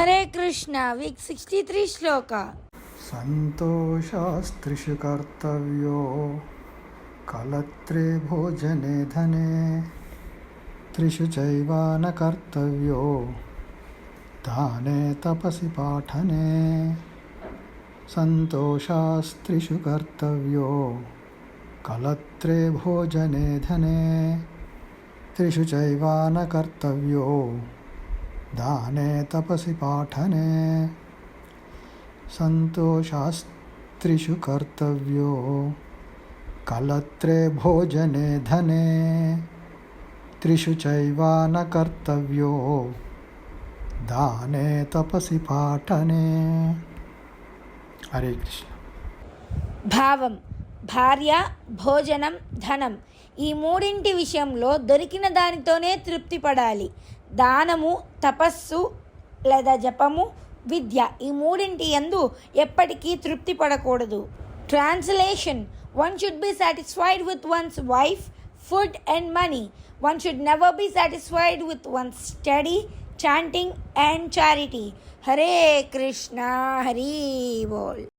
हरे Krishna week 63 श्लोक। संतोषास्त्रिषु कर्तव्यो, कलत्रे भोजने धने, त्रिषु न कर्तव्यो, दाने तपसि पाठने। संतोषास्त्रिषु कर्तव्यो, कलत्रे भोजने धने, त्रिषु चैवान कर्तव्यो। दाने तपसि पाठने सन्तोषास्त्रिषु कर्तव्यो कलत्रे भोजने धने त्रिषु चैव न कर्तव्यो दाने तपसि पाठने हरे कृष्ण భావం భార్య భోజనం ధనం ఈ మూడింటి విషయంలో దొరికిన దానితోనే తృప్తి పడాలి దానము తపస్సు లేదా జపము విద్య ఈ మూడింటి ఎందు ఎప్పటికీ తృప్తి పడకూడదు. Translation one should be satisfied with one's wife food and money one should never be satisfied with one's study chanting and charity Hare Krishna Hari boll